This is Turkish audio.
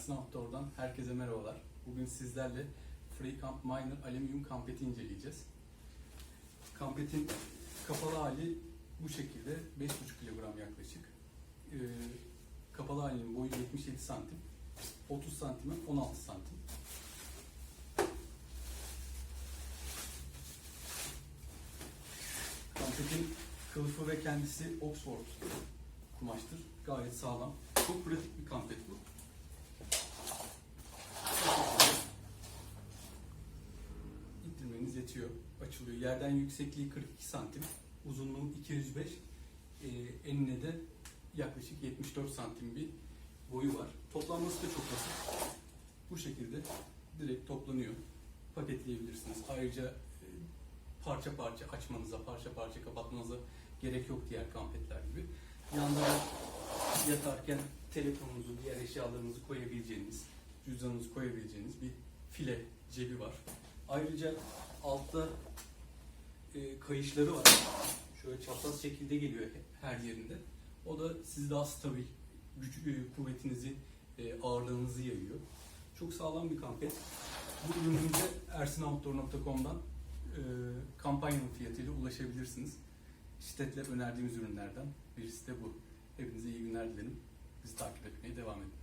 Ersin Outdoor'dan herkese merhabalar. Bugün sizlerle Free Camp Miner alüminyum kampeti inceleyeceğiz. Kampetin kapalı hali bu şekilde 5,5 kilogram yaklaşık. Ee, kapalı halinin boyu 77 santim. 30 santime 16 santim. Kampetin kılıfı ve kendisi Oxford kumaştır. Gayet sağlam. Çok pratik bir kampet bu. İttirmeniz yetiyor. Açılıyor. Yerden yüksekliği 42 santim. Uzunluğu 205. Ee, enine de yaklaşık 74 santim bir boyu var. Toplanması da çok basit. Bu şekilde direkt toplanıyor. Paketleyebilirsiniz. Ayrıca e, parça parça açmanıza, parça parça kapatmanıza gerek yok diğer kampetler gibi. Yanlara yatarken telefonunuzu, diğer eşyalarınızı koyabileceğiniz, cüzdanınızı koyabileceğiniz bir file cebi var. Ayrıca altta e, kayışları var. Şöyle çapraz şekilde geliyor her yerinde. O da sizi daha stabil, güç, e, kuvvetinizi, e, ağırlığınızı yayıyor. Çok sağlam bir kampet. Bu ürünümüze ersinoutdoor.com'dan e, kampanyanın fiyatıyla ulaşabilirsiniz. Şiddetle önerdiğimiz ürünlerden birisi de bu. Hepinize iyi günler dilerim. Bizi takip etmeye devam edin.